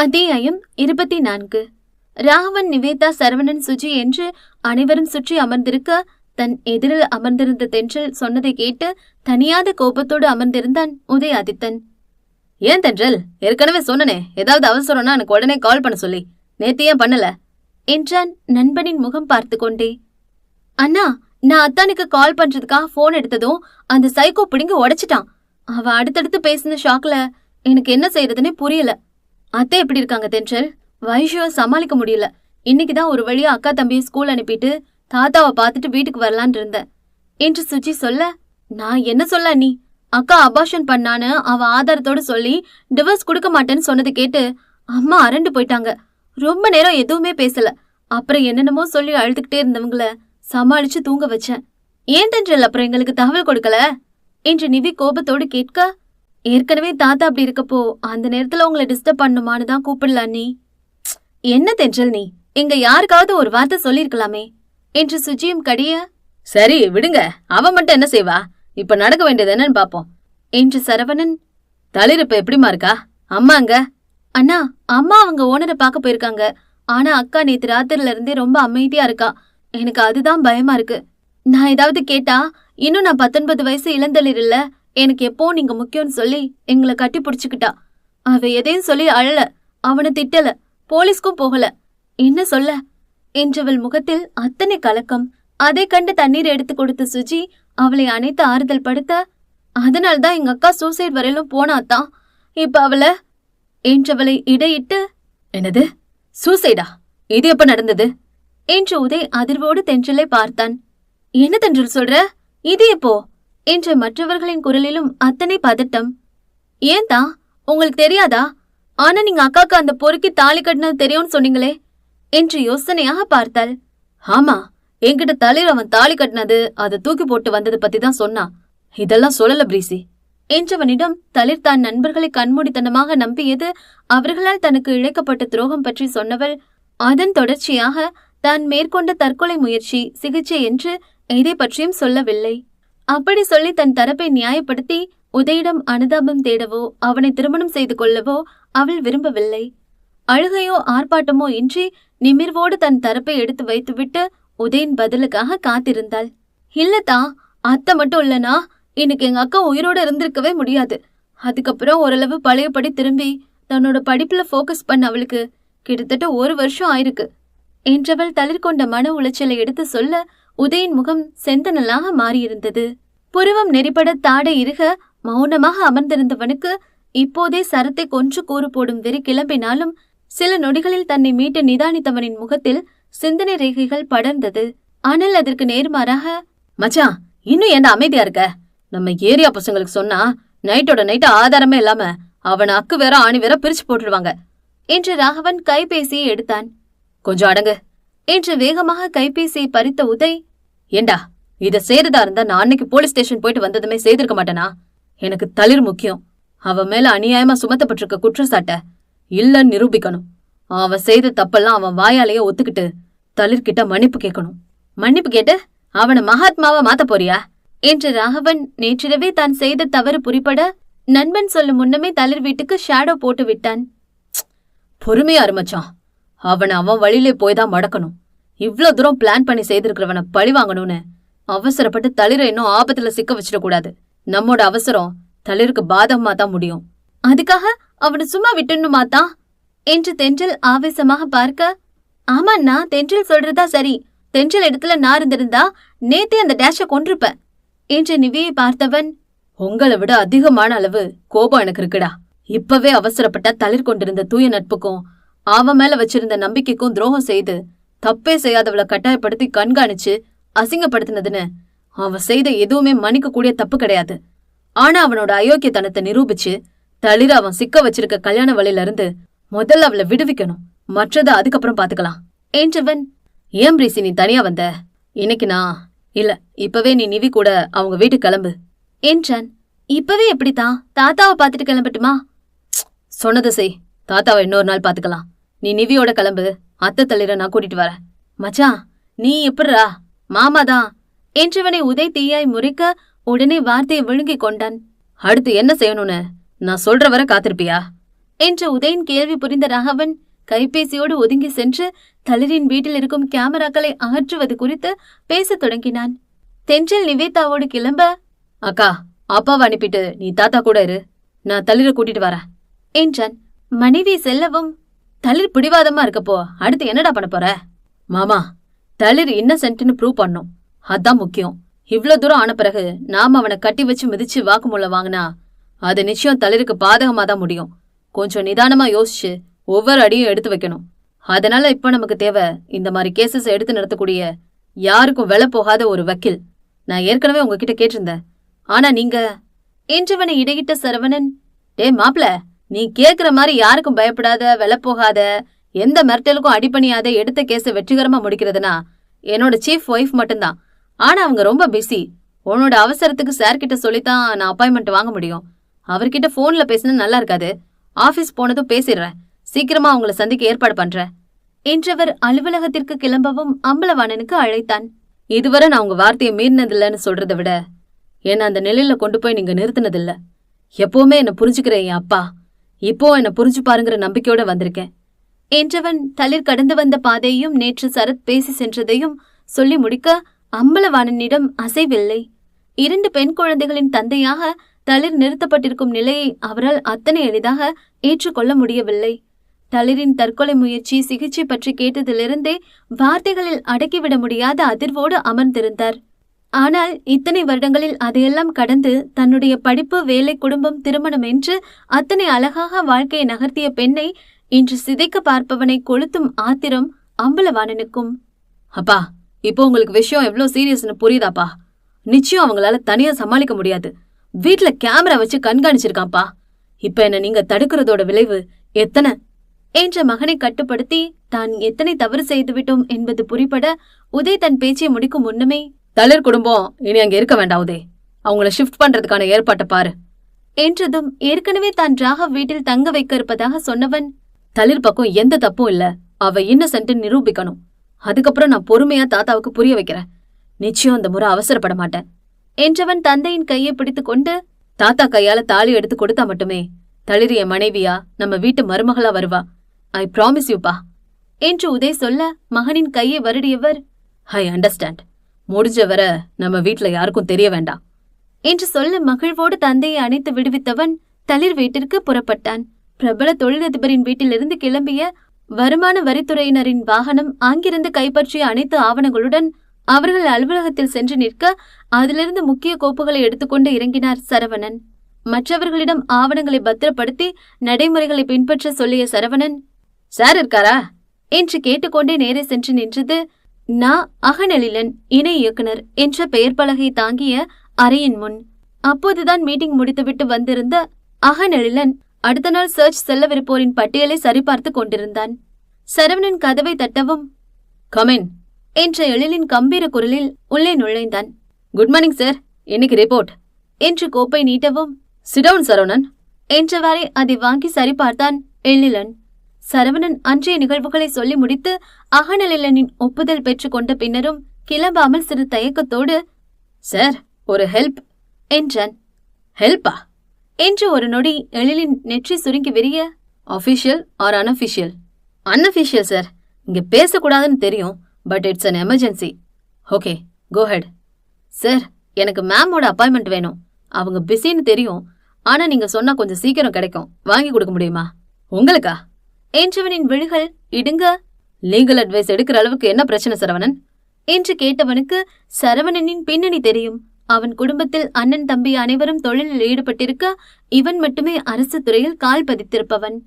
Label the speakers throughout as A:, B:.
A: அத்தியாயம் இருபத்தி நான்கு ராகவன் நிவேதா சரவணன் சுஜி என்று அனைவரும் சுற்றி அமர்ந்திருக்க தன் எதிரில் அமர்ந்திருந்த தென்றல் சொன்னதை கேட்டு தனியாத கோபத்தோடு அமர்ந்திருந்தான் உதயாதித்தன். ஏன் தென்றல்? ஏற்கனவே சொன்னனே. ஏதாவது அவசரம்னா எனக்கு உடனே கால் பண்ண சொல்லி. நேத்து ஏன் பண்ணல? என்றான் நண்பனின் முகம் பார்த்து கொண்டே. அண்ணா நான் அத்தானுக்கு கால் பண்றதுக்காக போன் எடுத்ததும் அந்த சைக்கோ பிடிங்க உடைச்சிட்டான். அவ அடுத்தடுத்து பேசின ஷாக்ல எனக்கு என்ன செய்யறதுன்னே புரியல. அத்தை எப்படி இருக்காங்க தென்றல்? வைஷம் சமாளிக்க முடியல. இன்னைக்கு தான் ஒரு வழியா அக்கா தம்பியை ஸ்கூல் அனுப்பிட்டு தாத்தாவை பார்த்துட்டு வீட்டுக்கு வரலான் இருந்தேன். என்று சுஜி சொல்ல நான் என்ன சொல்ல நீ? அக்கா அபாஷன் பண்ணான்னு அவ ஆதாரத்தோட சொல்லி டிவோர்ஸ் கொடுக்க மாட்டேன்னு சொன்னதை கேட்டு அம்மா அரண்டு போயிட்டாங்க. ரொம்ப நேரம் எதுவுமே பேசல. அப்புறம் என்னென்னமோ சொல்லி அழுதுகிட்டே இருந்தவங்கள சமாளிச்சு தூங்க வச்சேன். ஏன் தென்றல் அப்புறம் எங்களுக்கு தகவல் கொடுக்கல? என்று நிவி கோபத்தோடு கேட்க ஏற்கனவே தாத்தா அப்படி இருக்கப்போ அந்த நேரத்துல உங்களை டிஸ்டர்ப் பண்ணுமான்னு தான் கூப்பிடல நீ என்ன தென்றல் நீ? இங்க யாருக்காவது ஒரு வார்த்தை சொல்லிருக்கலாமே என்று சுஜியும் கடிய சரி விடுங்க. அவ மட்டும் என்ன செய்வா? இப்ப நடக்க வேண்டியது என்னன்னு பாப்போம். என்று சரவணன் தளிருப்ப எப்படிமா இருக்கா? அம்மாங்க அண்ணா அம்மா அவங்க ஓனரை பார்க்க போயிருக்காங்க. ஆனா அக்கா நேத்து ராத்திரில இருந்தே ரொம்ப அமைதியா இருக்கா. எனக்கு அதுதான் பயமா இருக்கு. நான் ஏதாவது கேட்டா இன்னும் நான் பத்தொன்பது வயசு இளந்தளிர் இல்லை. எனக்கு எப்போ நீங்க முக்கியம்னு சொல்லி எங்களை கட்டி பிடிச்சுக்கிட்டா. அவ எதையும் சொல்லி அழல. அவனை திட்டல. போலீஸ்க்கும் போகல. என்ன சொல்ல? என்றவள் முகத்தில் அத்தனை கலக்கம். அதை கண்டு தண்ணீர் எடுத்து கொடுத்த சுஜி அவளை அணைத்து ஆறுதல் படுத்த அதனால்தான் எங்க அக்கா சூசைட் வரையிலும் போனாதான் இப்ப அவளை? என்றவளை இடையிட்டு என்னது? சூசைடா? இது எப்ப நடந்தது? என்று உதய் அதிர்வோடு தென்றலை பார்த்தான். என்ன தென்றல் சொல்ற? இது எப்போ? என்று மற்றவர்களின் குரலிலும் அத்தனை பதட்டம். ஏன்தா? உங்களுக்கு தெரியாதா? ஆனா நீங்க அக்காக்கு அந்த பொறுக்கி தாலி கட்டினது தெரியும்னு சொன்னீங்களே. என்று யோசனையாக பார்த்தாள். ஆமா என்கிட்ட தலையில் அவன் தாலி கட்டினது அதை தூக்கி போட்டு வந்தது பத்தி தான் சொன்னான் இதெல்லாம் சொல்லல பிரீசி. என்றவனிடம் தளிர் தான் நண்பர்களை கண்மூடித்தனமாக நம்பியது அவர்களால் தனக்கு இழைக்கப்பட்ட துரோகம் பற்றி சொன்னவள் அதன் தொடர்ச்சியாக தான் மேற்கொண்ட தற்கொலை முயற்சி சிகிச்சை என்று எதை பற்றியும் சொல்லவில்லை. அப்படி சொல்லி தன் தரப்பை நியாயப்படுத்தி உதயிடம் அனுதாபம் தேடவோ அவனை திருமணம் செய்து கொள்ளவோ அவள் விரும்பவில்லை. அழுகையோ ஆர்ப்பாட்டமோ இன்றி நிமிர்வோடு தன் தரப்பை எடுத்து வைத்துவிட்டு உதயின் பதிலுக்காக காத்திருந்தாள். இல்லதா அத்தை மட்டும் இல்லனா இன்னைக்கு எங்க அக்கா உயிரோட இருந்திருக்கவே முடியாது. அதுக்கப்புறம் ஓரளவு பழையபடி திரும்பி தன்னோட படிப்புல ஃபோக்கஸ் பண்ண அவளுக்கு கிட்டத்தட்ட ஒரு வருஷம் ஆயிருக்கு என்றவள் தளிர்கொண்ட மன உளைச்சலை எடுத்து சொல்ல உதயின் முகம் செந்தனலாக மாறியிருந்தது. புருவம் நெறிப்பட தாடை இருக மௌனமாக அமர்ந்திருந்தவனுக்கு இப்போதே சரத்தை கொன்று கூறு போடும் வெறி கிளம்பினாலும் சில நொடிகளில் தன்னை மீட்டு நிதானித்தவனின் முகத்தில் சிந்தனை ரேகைகள் படர்ந்தது. ஆனால் அதற்கு நேர்மாறாக மச்சா இன்னும் என்ன அமைதியா இருக்க? நம்ம ஏரியா பசங்களுக்கு சொன்னா நைட்டோட நைட்டு ஆதாரமே இல்லாம அவன அக்கு வேற ஆணி வேற பிரிச்சு போட்டுடுவாங்க என்று ராகவன் கைபேசியை எடுத்தான். கொஞ்சம் அடங்கு. என்று வேகமாக கைபேசியை பறித்த உதய் ஏண்டா இத செய்யறதா இருந்தா நான் அன்னைக்கு போலீஸ் ஸ்டேஷன் போயிட்டு வந்ததுமே செய்திருக்க மாட்டேனா? எனக்கு தளிர் முக்கியம். அவ மேல அநியாயமா சுமத்தப்பட்டிருக்க குற்றச்சாட்டை இல்லன்னு நிரூபிக்கணும். அவன் செய்த தப்பெல்லாம் அவன் வாயாலேயே ஒத்துக்கிட்டு தளிர்கிட்ட மன்னிப்பு கேட்கணும். மன்னிப்பு கேட்டு அவனை மகாத்மாவா மாத்த போறியா? என்று ராகவன் நேற்றிரவே தான் செய்த தவறு புரிப்பட நண்பன் சொல்லும் முன்னமே தளிர் வீட்டுக்கு ஷேடோ போட்டு விட்டான். பொறுமையா இருமச்சான் அவனை அவன் வழியிலே போய் தான் மடக்கணும். இவ்ளோ தூரம் பிளான் பண்ணி செய்திருக்கிறவனை பழி வாங்கணும்னு அவசரப்பட்டு தளிர இன்னும் ஆபத்துல சிக்க வச்சிடக்கூடாது நம்மோட அவசரம் தளிருக்கு பாதகமா தான் முடியும். அதுக்காக அவனை சும்மா விட்டுணுமா தான்? என்று தென்றல் ஆவேசமாக பார்க்க ஆமாண்ணா தென்றல் சொல்றதா சரி. தென்றல் இடத்துல நான் இருந்திருந்தா நேத்தே அந்த டேஷ கொன்றிருப்பேன் என்று நிவியை பார்த்தவன் உங்களை விட அதிகமான அளவு கோபம் எனக்கு இருக்குடா. இப்பவே அவசரப்பட்ட தளிர் கொண்டிருந்த தூய நட்புக்கும் அவன் மேல வச்சிருந்த நம்பிக்கைக்கும் துரோகம் செய்து தப்பே செய்யாதவளை கட்டாயப்படுத்தி கண்காணிச்சு அசிங்கப்படுத்தினதுன்னு அவன் செய்த எதுவுமே மன்னிக்க கூடிய தப்பு கிடையாது. ஆனா அவனோட அயோக்கியத்தனத்தை நிரூபிச்சு தளிர அவன் சிக்க வச்சிருக்க கல்யாண வழியில இருந்து முதல்ல அவளை விடுவிக்கணும். மற்றத அதுக்கப்புறம் பாத்துக்கலாம். ஏன்றவன் ஏன் பிரீசி நீ தனியா வந்த? இன்னைக்கு நான் இல்ல இப்பவே நீ நிவி கூட அவங்க வீட்டுக்கு கிளம்பு. என்றான் இப்பவே எப்படித்தான்? தாத்தாவை பார்த்துட்டு கிளம்பட்டுமா? சொன்னது செய். தாத்தாவை இன்னொரு நாள் பாத்துக்கலாம். நீ நிவியோட கிளம்பு. அத்தை தள்ளிர நான் கூட்டிட்டு வரேன். மச்சான் நீ எப்படிரா மாமாதான் என்றவனை உதை தீயாய் முறிக்க உடனே வார்த்தையை விழுங்கிக் கொண்டான். அடுத்து என்ன செய்யணும்னு? நான் சொல்ற வரை காத்திருப்பியா? என்ற உதயன் கேள்வி புரிந்த ராகவன் கைபேசியோடு ஒதுங்கி சென்று தளிரின் வீட்டில் இருக்கும் கேமராக்களை அகற்றுவது குறித்து பேசத் தொடங்கினான். தென்றல் நிவேதாவோடு கிளம்ப அக்கா அப்பாவை அனுப்பிட்டு நீ தாத்தா கூட இரு. நான் தளிர கூட்டிட்டு வரேன் என்றான். மனைவி செல்லவும் தளிர் பிடிவாதமா இருக்கப்போ அடுத்து என்னடா பண்ண போற? மாமா தளிர் இன்னசென்ட்னு ப்ரூவ் பண்ணும். அதான் முக்கியம். இவ்ளோ தூரம் ஆன பிறகு நாம அவனை கட்டி வச்சு மிதிச்சு வாக்குமூலம் வாங்கினா அது நிச்சயம் தளிருக்கு பாதகமா தான் முடியும். கொஞ்சம் நிதானமா யோசிச்சு ஒவ்வொரு அடியும் எடுத்து வைக்கணும். அதனால இப்ப நமக்கு தேவை இந்த மாதிரி கேசஸ் எடுத்து நடத்தக்கூடிய யாருக்கும் வெல போகாத ஒரு வக்கீல். நான் ஏற்கனவே உங்ககிட்ட கேட்டிருந்தேன். ஆனா நீங்க என்றவனை இடையிட்ட சரவணன் டே மாப்ள நீ கேக்குற மாதிரி யாருக்கும் பயப்படாத வெல போகாத எந்த மிரட்டலுக்கும் அடிபணியாத எடுத்த கேஸை வெற்றிகரமா முடிக்கிறதுனா என்னோட சீஃப் ஒய்ஃப் மட்டும்தான். ஆனா அவங்க ரொம்ப பிஸி உன்னோட அவசரத்துக்கு சார் கிட்ட சொல்லித்தான் நான் அப்பாயின்மெண்ட் வாங்க முடியும். அவர்கிட்ட போன்ல பேசினா நல்லா இருக்காது. ஆபீஸ் போனதும் பேசிடுறேன். சீக்கிரமா அவங்கள சந்திக்க ஏற்பாடு பண்றேன். என்றவர் அலுவலகத்திற்கு கிளம்பவும் அம்பலவாணனுக்கு அழைத்தான். இதுவரை நான் உங்க வார்த்தையை மீறினதில்லன்னு சொல்றதை விட என்ன அந்த நிலையில கொண்டு போய் நீங்க நிறுத்தினதில்ல. எப்பவுமே என்ன புரிஞ்சுக்கிற என் அப்பா. இப்போ என்ன புரிஞ்சு பாருங்கிற நம்பிக்கையோட வந்திருக்கேன். என்றவன் தளிர் கடந்து வந்த பாதையையும் நேற்று சரத் பேசி சென்றதையும் சொல்லி முடிக்க அம்பலவாணனிடம் அசைவில்லை. இரண்டு பெண் குழந்தைகளின் தந்தையாக தளிர் நிறுத்தப்பட்டிருக்கும் நிலையை அவரால் அத்தனை எளிதாக ஏற்றுக்கொள்ள முடியவில்லை. தளிரின் தற்கொலை முயற்சி சிகிச்சை பற்றி கேட்டதிலிருந்தே வார்த்தைகளில் அடக்கிவிட முடியாத அதிர்வோடு அமர்ந்திருந்தார். ஆனால் இத்தனை வருடங்களில் அதையெல்லாம் கடந்து தன்னுடைய படிப்பு வேலை குடும்பம் திருமணம் என்று அத்தனை அழகாக வாழ்க்கையை நகர்த்திய பெண்ணை இன்று சிதைக்க பார்ப்பவனை கொளுத்தும் ஆத்திரம் அம்பலவாணனுக்கும். அப்பா இப்போ உங்களுக்கு விஷயம் எவ்வளோ சீரியஸ்னு புரியுதாப்பா? நிச்சயம் அவங்களால தனியா சமாளிக்க முடியாது. வீட்ல கேமரா வச்சு கண்காணிச்சிருக்கான்ப்பா. இப்ப என்ன நீங்க தடுக்கிறதோட விளைவு எத்தனை? என்ற மகனை கட்டுப்படுத்தி தான் எத்தனை தவறு செய்துவிட்டோம் என்பது புரிபட உதய் தன் பேச்சை முடிக்கும் முன்னமே தளிர் குடும்பம் இனி அங்க இருக்க வேண்டாம் உதய் அவங்கள ஷிஃப்ட் பண்றதுக்கான ஏற்பாட்டை பாரு. என்றதும் ஏற்கனவே தான் ராகவ் வீட்டில் தங்க வைக்க இருப்பதாக சொன்னவன் தளிர் பக்கம் எந்த தப்பும் இல்ல. அவ இன்னசென்ட் நிரூபிக்கணும். அதுக்கப்புறம் நான் பொறுமையா தாத்தாவுக்கு புரிய வைக்கிறேன். நிச்சயம் இந்த முறை அவசரப்பட மாட்டேன். என்றவன் தந்தையின் கையை பிடித்துக் கொண்டு தாத்தா கையால தாலி எடுத்து கொடுத்தா மட்டுமே தளிர் என் மனைவியா நம்ம வீட்டு மருமகளா வருவா. ஐ ப்ராமிஸ் யூப்பா என்று உதய் சொல்ல மகனின் கையை வருடியவர் ஐ அண்டர்ஸ்டாண்ட் முடிஞ்ச வர நம்ம வீட்ல யாருக்கும் தெரிய வேண்டாம். என்று சொல்ல மகிழ்வோடு தந்தையை அணைத்து விடுவித்தவன் தளிர் வீட்டிற்கு புறப்பட்டான். பிரபல தொழிலதிபரின் வீட்டிலிருந்து கிளம்பிய வருமான வரித்துறையினரின் வாகனம் அங்கிருந்து கைப்பற்றிய அனைத்து ஆவணங்களுடன் அவர்கள் அலுவலகத்தில் சென்று நிற்க அதிலிருந்து முக்கிய கோப்புகளை எடுத்துக்கொண்டு இறங்கினார் சரவணன். மற்றவர்களிடம் ஆவணங்களை பத்திரப்படுத்தி நடைமுறைகளை பின்பற்ற சொல்லிய சரவணன் சார் இருக்காரா? என்று கேட்டுக்கொண்டே நேரே சென்று நின்றது நா அகநலிலன் இணை இயக்குனர் என்ற பெயர் பலகை தாங்கிய அறையின் முன். அப்போதுதான் மீட்டிங் முடித்துவிட்டு வந்திருந்த அகநெழிலன் அடுத்த நாள் சர்ச் செல்லவிருப்போரின் பட்டியலை சரிபார்த்து கொண்டிருந்தான். சரவணன் கதவை தட்டவும் கமின் என்ற எழிலின் கம்பீர குரலில் உள்ளே நுழைந்தான். குட் மார்னிங் சார் இன்னைக்கு ரிப்போர்ட் என்று கோப்பை நீட்டவும் சிடவுன் சரவணன். என்றவாறே அதை வாங்கி சரிபார்த்தான் எழிலன். சரவணன் அன்றைய நிகழ்வுகளை சொல்லி முடித்து அகநலிலனின் ஒப்புதல் பெற்றுக் கொண்ட பின்னரும் கிளம்பாமல் சிறு தயக்கத்தோடு சார் ஒரு ஹெல்ப் என்றான். ஹெல்ப்பா? என்று ஒரு நொடி எழிலின் நெற்றி சுருங்கி விரிய official or unofficial unofficial sir இங்க பேசக்கூடாதுன்னு தெரியும் but it's an emergency okay go ahead sir எனக்கு மேமோட அப்பாயின்மெண்ட் வேணும். அவங்க பிஸின்னு தெரியும் ஆனா நீங்க சொன்னா கொஞ்சம் சீக்கிரம் கிடைக்கும். வாங்கி கொடுக்க முடியுமா? உங்களுக்கா? என்றவனின் விழிகள் இடுங்க. லீகல் அட்வைஸ் எடுக்கிற அளவுக்கு என்ன பிரச்சனை சரவணன்? என்று கேட்டவனுக்கு சரவணனின் பின்னணி தெரியும். அவன் குடும்பத்தில் அண்ணன் தம்பி அனைவரும் தொழிலில் ஈடுபட்டிருக்க இவன் மட்டுமே அரசு துறையில் கால் பதித்திருப்பவன்.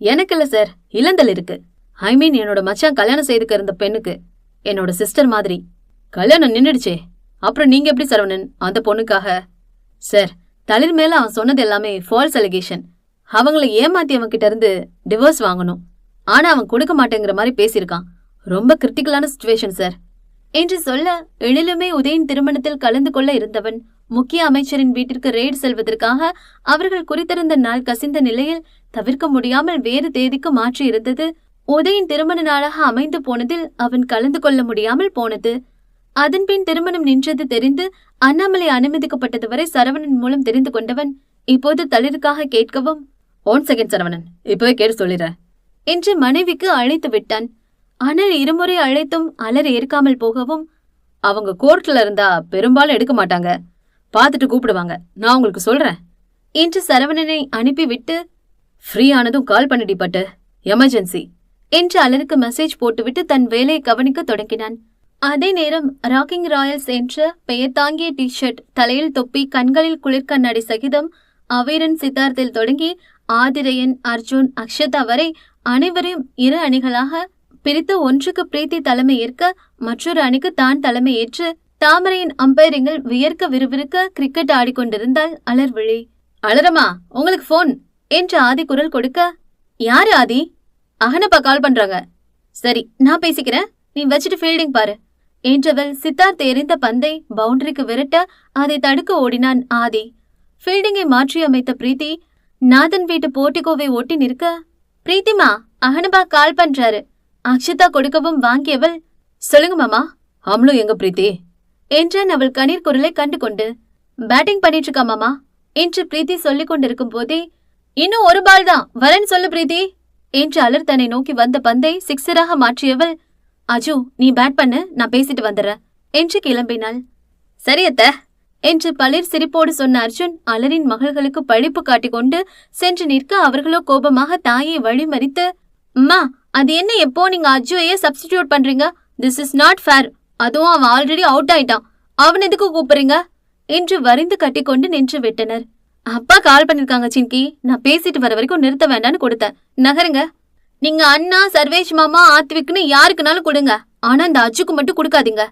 A: எனக்கில்ல சார் இளந்தல் இருக்கு. ஐ மீன் என்னோட மச்சான் கல்யாணம் செய்துக்க இருந்த பெண்ணுக்கு. என்னோட சிஸ்டர் மாதிரி. கல்யாணம் நின்னுடுச்சே. அப்புறம் நீங்க எப்படி சரவணன்? அந்த பொண்ணுக்காக. சார் தளிர் மேல அவன் சொன்னது எல்லாமே ஃபால்ஸ் அலிகேஷன் அவங்கள ஏமாத்தி அவன் கிட்ட இருந்து டிவோர்ஸ் வாங்கணும். ஆனா அவன் கொடுக்க மாட்டேங்கிற மாதிரி பேசியிருக்கான். ரொம்ப கிரிட்டிக்கலான சுச்சுவேஷன் சார் என்று சொல்ல எழிலுமே உதயின் திருமணத்தில் கலந்து கொள்ள இருந்தவன் முக்கிய அமைச்சரின் வீட்டிற்கு ரெய்டு செல்வதற்காக அவர்கள் குறித்திருந்த நாள் கசிந்த நிலையில் தவிர்க்க முடியாமல் வேறு தேதிக்கு மாற்றி இருந்தது. உதயின் திருமண நாளாக அமைந்து போனதில் அவன் கலந்து கொள்ள முடியாமல் போனது. அதன்பின் திருமணம் நின்றது தெரிந்து அண்ணாமலை அனுமதிக்கப்பட்டது வரை சரவணன் மூலம் தெரிந்து கொண்டவன் இப்போது தளிருக்காக கேட்கவும் ஒன் செகண்ட் சரவணன். இப்பவே கேட்டு சொல்லிடுறேன் என்று மனைவிக்கு அழைத்து விட்டான். ஆனால் இருமுறை அழைத்தும் அலறி ஏற்காமல் போகவும் அவங்க கோர்ட்ல இருந்தா பெரும்பாலும் எடுக்க மாட்டாங்க. பார்த்துட்டு கூப்பிடுவாங்க. நான் உங்களுக்கு சொல்றேன். என்று சரவணனை அனுப்பிவிட்டு ஃப்ரீ ஆனதும் கால் பண்ணிடி பட்டு. எமர்ஜென்சி என்று அலருக்கு மெசேஜ் போட்டுவிட்டு தன் வேலையை கவனிக்க தொடங்கினான். அதே நேரம் ராக்கிங் ராயல்ஸ் என்ற பெயர் தாங்கிய டி ஷர்ட் தலையில் தொப்பி கண்களில் குளிர்கண்ணாடி சகிதம் அவைரன் சித்தார்த்தில் தொடங்கி ஆதிரையன் அர்ஜுன் அக்ஷதா வரை அனைவரையும் இரு அணிகளாக பிரித்து ஒன்றுக்கு பிரீத்தி தலைமை ஏற்க மற்றொரு அணிக்கு தான் தலைமை ஏற்று தாமரையின் அம்பைரிங்கில் வியர்க்க விறுவிறுக்க கிரிக்கெட் ஆடிக்கொண்டிருந்தால் அலர்விழி அலரமா உங்களுக்கு போன் என்று ஆதி குரல் கொடுக்க யாரு ஆதி? அகனப்பா கால் பண்றாங்க. சரி நான் பேசிக்கிறேன். நீ வச்சுட்டு ஃபீல்டிங் பாரு என்றவள் சித்தார்த் எறிந்த பந்தை பவுண்டரிக்கு விரட்ட அதை தடுக்க ஓடினான் ஆதி. ஃபீல்டிங்கை மாற்றி அமைத்த பிரீத்தி நாதன் வீட்டு போர்ட்டிகோவை ஒட்டி நிற்க பிரீத்திமா அகனபா கால் பண்றாரு. அக்ஷிதா கொடுக்கவும் வாங்கியவள். சொல்லுங்க மாமா. அவளும் எங்க பிரீத்தி? என்றான் அவள் கண்ணீர் குரலை கண்டு கொண்டு பேட்டிங் பண்ணிட்டு இருக்கா மாமா? என்று பிரீத்தி சொல்லிக் கொண்டிருக்கும் போதே இன்னும் ஒரு பால் தான். வரேன்னு சொல்லு பிரீத்தி. என்று அலர் தன்னை நோக்கி வந்த பந்தை சிக்ஸராக மாற்றியவள் அஜு நீ பேட் பண்ணு நான் பேசிட்டு வந்துடுறேன். என்று கிளம்பினாள். சரியத்த என்று பளிர் சிரிப்போடு சொன்ன அர்ஜுன் அலரின் மகள்களுக்கு பழிப்பு காட்டிக்கொண்டு சென்று நிற்க அவர்களோ கோபமாக தாயை வழிமறித்து அம்மா அது என்ன எப்போ நீங்க அஜுவையே சப்ஸ்டிடியூட் பண்றீங்க? திஸ் இஸ் நாட் ஃபேர் அதுவும் அவன் ஆல்ரெடி அவுட் ஆயிட்டான். அவன் எதுக்கு கூப்பிடுறீங்க? என்று வரிந்து கட்டிக்கொண்டு நின்று விட்டனர். அப்பா கால் பண்ணிருக்காங்க சின்கி. நான் பேசிட்டு வர வரைக்கும் நிறுத்த வேண்டாம்னு கொடுத்தேன். நகருங்க. நீங்க அண்ணா சர்வேஷ் மாமா ஆத்விக்னு யாருக்குனாலும் கொடுங்க. ஆனா அந்த அஜுக்கு மட்டும் கொடுக்காதீங்க.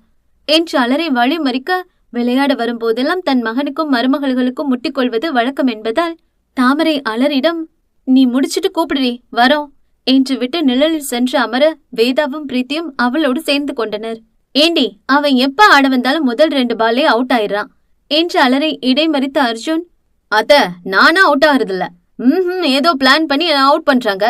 A: என்று அலரை வழி மறிக்க விளையாட வரும்போதெல்லாம் தன் மகனுக்கும் மருமகள்களுக்கும் முட்டிக்கொள்வது வழக்கம் என்பதால் தாமரை அலரிடம் நீ முடிச்சிட்டு கூப்பிடுறி வரோம் என்று விட்டு நிழலில் சென்று அமர வேதாவும் பிரீத்தியும் அவளோடு சேர்ந்து கொண்டனர். ஏண்டி அவன் எப்ப ஆட வந்தாலும் முதல் ரெண்டு பாலே அவுட் ஆயிடுறான் என்று அலரை இடைமறித்த அர்ஜுன். அத்த நானா அவுட் ஆகுறதில்ல. ம் ஏதோ பிளான் பண்ணி அவுட் பண்றாங்க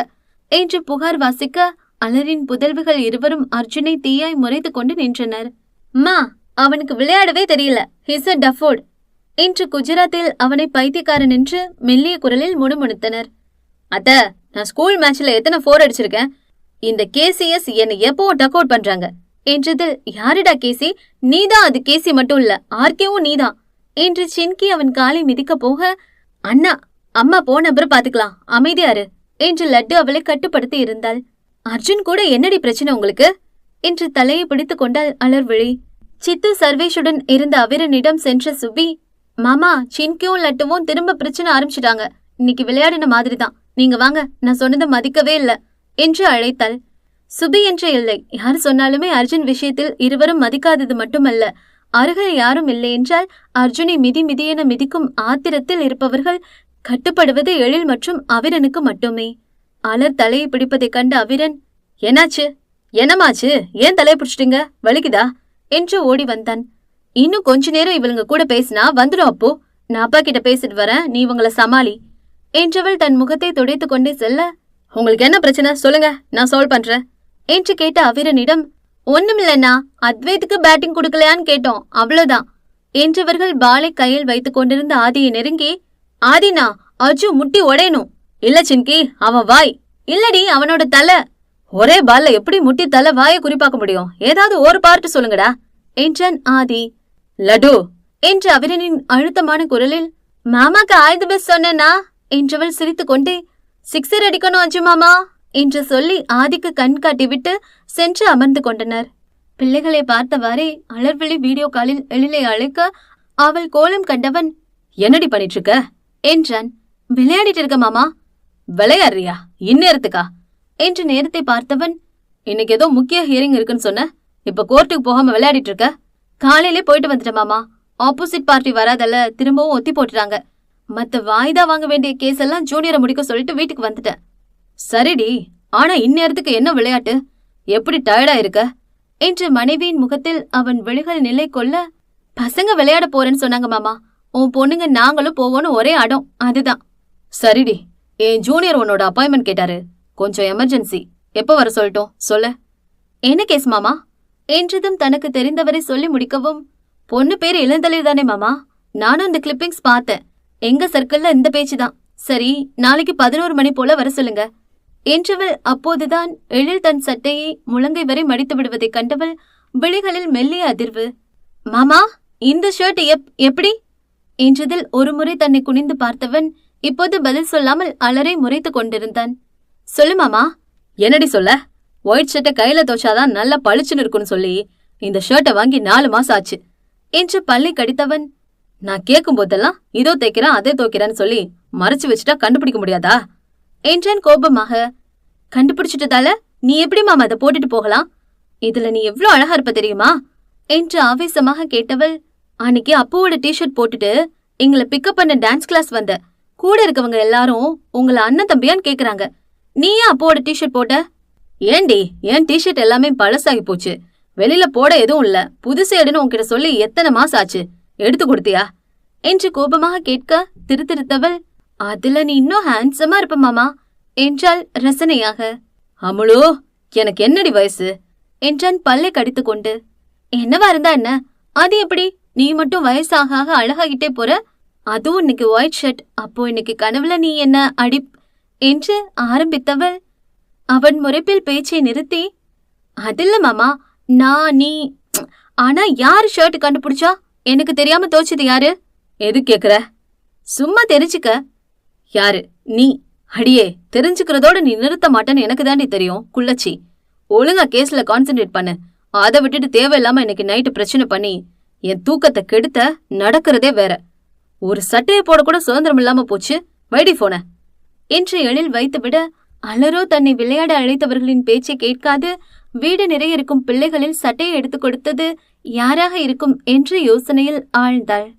A: என்று புகார் வாசிக்க அலரின் புதல்விகள் இருவரும் அர்ஜுனை தீயாய் முறைத்து கொண்டு நின்றனர். மா அவனுக்கு விளையாடவே தெரியல. ஹிஸ் அ டஃபோர்ட் இன்று குஜராத்தில் அவனை பைத்தியக்காரன் என்று மெல்லிய குரலில் முணுமுணுத்தனர். அத்த நான் ஸ்கூல் மேட்ச்ல எத்தனை ஃபோர் அடிச்சிருக்கேன்? இந்த கேசிஎஸ் என்னை எப்போ டக் அவுட் பண்றாங்க? என்றதில் யாருடா கேசி நீதான் அது கேசி மட்டும் இல்ல. ஆர்கேவும் நீதான். என்று சின்கி அவன் காலை மிதிக்க போக அண்ணா அம்மா போன அப்புறம் பாத்துக்கலாம் அமைதியாரு என்று லட்டு அவளை கட்டுப்படுத்தி இருந்தாள். அர்ஜுன் கூட என்னடி பிரச்சனை உங்களுக்கு? என்று தலையை பிடித்துக் கொண்டாள் அலர்விழி. சித்து சர்வேஷுடன் இருந்த அவிரனிடம் சென்ற சுபி மாமா சின்கியும் லட்டுவும் திரும்ப பிரச்சனை ஆரம்பிச்சிட்டாங்க. இன்னைக்கு விளையாடின மாதிரி தான் நீங்க வாங்க நான் சொன்னதை மதிக்கவே இல்ல என்று அழைத்தாள். சுபி என்ற இல்லை யார் சொன்னாலுமே அர்ஜுன் விஷயத்தில் இருவரும் மதிக்காதது மட்டுமல்ல அருகில் யாரும் இல்லை என்றால் அர்ஜுனை மிதி மிதியென மிதிக்கும் ஆத்திரத்தில் இருப்பவர்கள் கட்டுப்படுவது எழில் மற்றும் அவிரனுக்கு மட்டுமே. அலர் தலையை பிடிப்பதைக் கண்ட அவிரன் என்னாச்சு? என்னமாச்சு? ஏன் தலையை பிடிச்சிட்டீங்க? வலிக்குதா? என்று ஓடி வந்தான். இன்னும் கொஞ்ச நேரம் இவளுங்க கூட பேசினா வந்துடும் அப்போ. நான் அப்பா கிட்ட பேசிட்டு வரேன். நீ இவங்கள சமாளி. என்றவள் தன் முகத்தை துடைத்துக் கொண்டே செல்ல உங்களுக்கு என்ன பிரச்சனை? சொல்லுங்க. நான் சால்வ் பண்றேன். என்று கேட்ட அவிரனிடம் ஒண்ணுமில்லண்ணா. அத்வைத்துக்கு பேட்டிங் கொடுக்கலையான்னு கேட்டோம். அவ்வளவுதான். என்றவர்கள் பாலை கையில் வைத்துக் கொண்டிருந்த ஆதியை நெருங்கி ஆதினா அஜு முட்டி உடையணும். இல்ல சின்கி அவன் வாய். இல்லடி அவனோட தலை. ஒரே பால்ல எப்படி முட்டி தலை வாயை குறிப்பாக்க முடியும்? ஏதாவது ஒரு பார்ட்டு சொல்லுங்கடா. என்றான் ஆதி. லடு. என்று அவிரனின் அழுத்தமான குரலில் மாமாக்கு ஆயுத பெஸ் சொன்னேனா? என்றவள் சிரித்துக்கொண்டே சிக்ஸர் அடிக்கணும் அஜு மாமா. என்று சொல்லி ஆதிக்கு கண் காட்டிவிட்டு சென்று அமர்ந்து கொண்டனர். பிள்ளைகளை பார்த்தவாறே அலர்விழி வீடியோ காலில் எழிலை அழைக்க அவள் கோலம் கண்டவன் என்னடி பண்ணிட்டு இருக்க? என்றான். விளையாடிட்டு இருக்க மாமா. விளையாடுறியா? இந்நேரத்துக்கா என்று நேரத்தை பார்த்தவன் இன்னைக்கு ஏதோ முக்கிய ஹியரிங் இருக்குன்னு சொன்ன இப்ப கோர்ட்டுக்கு போகாம விளையாடிட்டு இருக்க? காலையிலே போயிட்டு வந்துட்டேன் மாமா. ஆப்போசிட் பார்ட்டி வராதல்ல திரும்பவும் ஒத்தி போட்டுறாங்க மத்த வாய்தா வாங்க வேண்டிய கேஸ் எல்லாம் ஜூனியரை முடிக்க சொல்லிட்டு வீட்டுக்கு வந்துட்டேன் சரிடி ஆனா இந்நேரத்துக்கு என்ன விளையாட்டு? எப்படி டயர்டா இருக்க? என்று மனைவியின் முகத்தில் அவன் விழிகள் நிலை கொள்ள பசங்க விளையாட போறேன்னு சொன்னாங்க மாமா. உன் பொண்ணுங்க நாங்களும் போவோன்னு ஒரே அடம். அதுதான். சரிடி என் ஜூனியர் உன்னோட அப்பாயின்மெண்ட் கேட்டாரு. கொஞ்சம் எமர்ஜென்சி எப்போ வர சொல்லட்டும்? சொல்ல. என்ன கேஸ் மாமா? என்றதும் தனக்கு தெரிந்தவரை சொல்லி முடிக்கவும் பொண்ணு பேர் இளந்தளிர் தானே மாமா? நானும் இந்த கிளிப்பிங்ஸ் பார்த்தேன். எங்க சர்க்கிள்ல இந்த பேச்சு தான். சரி நாளைக்கு பதினோரு மணி போல வர சொல்லுங்க. என்றவள் அப்போதுதான் எழில் தன் சட்டையை முழங்கை வரை மடித்து விடுவதைக் கண்டவள் விழிகளில் மெல்லிய அதிர்வு. மாமா இந்த ஷர்ட் எப் எப்படி? என்றதில் ஒருமுறை தன்னை குனிந்து பார்த்தவன் இப்போது பதில் சொல்லாமல் அலரை முறைத்துக் கொண்டிருந்தான். சொல்லு மாமா. என்னடி சொல்ல? ஒயிட் ஷர்ட்டை கையில தோச்சாதான் நல்லா பளிச்சுன்னு இருக்கும்னு சொல்லி இந்த ஷர்ட்டை வாங்கி நாலு மாசம் ஆச்சு. என்று பள்ளி கடித்தவன் நான் கேட்கும் போதெல்லாம் இதோ தைக்கிறேன் அதே தோக்கிறேன்னு சொல்லி மறைச்சு வச்சுட்டா கண்டுபிடிக்க முடியாதா? என்றான் கோபமாக. கண்டுபிடிச்சிட்டதால நீ எப்படி மாமா அதை போட்டுட்டு போகலாம்? இதுல நீ எவ்ளோ அழகா இருப்ப தெரியுமா? என்று ஆவேசமாக கேட்டவள் அன்னைக்கு அப்பாவோட டிஷர்ட் போட்டுட்டு எங்களை பிக்கப் பண்ண டான்ஸ் கிளாஸ் வந்த. கூட இருக்கவங்க எல்லாரும் உங்களை அண்ணன் தம்பியான்னு கேக்குறாங்க. நீ ஏன் அப்புவோட டிஷர்ட் போட்ட? ஏண்டி என் டிஷர்ட் எல்லாமே பழசாகி போச்சு? வெளியில போட எதுவும் இல்ல. புதுசு எடுன்னு உன்கிட்ட சொல்லி எத்தனை மாசம் ஆச்சு? எடுத்து கொடுத்தியா? என்று கோபமாக கேட்க திருத்திருத்தவள் அதுல நீ இன்னும் ஹேண்ட்ஸமா இருப்ப மாமா. என்றாள் ரசனையாக. அமுலு எனக்கு என்னடி வயசு? என்றான் பல்லை கடித்துக் கொண்டு என்னவா இருந்தா என்ன? அது எப்படி? நீ மட்டும் வயசாக ஆக அழகாகிட்டே போற? அதுவும் இன்னைக்கு ஒயிட் ஷர்ட் அப்போ இன்னைக்கு கனவுல நீ என்ன அடி என்று ஆரம்பித்தவள். அவன் முறைப்பில் பேச்சை நிறுத்தி அதில்ல மாமா நான் நீ ஆனா யார் ஷர்ட் கண்டுபிடிச்சா? எனக்கு தெரியாம தோச்சது யாரு? எது கேக்குற? சும்மா தெரிஞ்சுக்க. யாரு? நீ. அடியே தெரிஞ்சுக்கிறதோட நீ நிறுத்த மாட்டேன்னு எனக்கு தாண்டி தெரியும் குள்ளச்சி. ஒழுங்கா கேஸ்ல கான்சென்ட்ரேட் பண்ணு. அதை விட்டுட்டு தேவையில்லாம இன்னைக்கு நைட்டு பிரச்சனை பண்ணி என் தூக்கத்தை கெடுத்த நடக்கிறதே வேற. ஒரு சட்டையை போட கூட சுதந்திரம் இல்லாம போச்சு. வைடி போன. என்று எழில் வைத்துவிட அலரோ தன்னை விளையாட அழைத்தவர்களின் பேச்சை கேட்காது வீடு நிறைய இருக்கும் பிள்ளைகளில் சட்டையை எடுத்துக் கொடுத்தது யாராக இருக்கும் என்ற யோசனையில் ஆழ்ந்தாள்.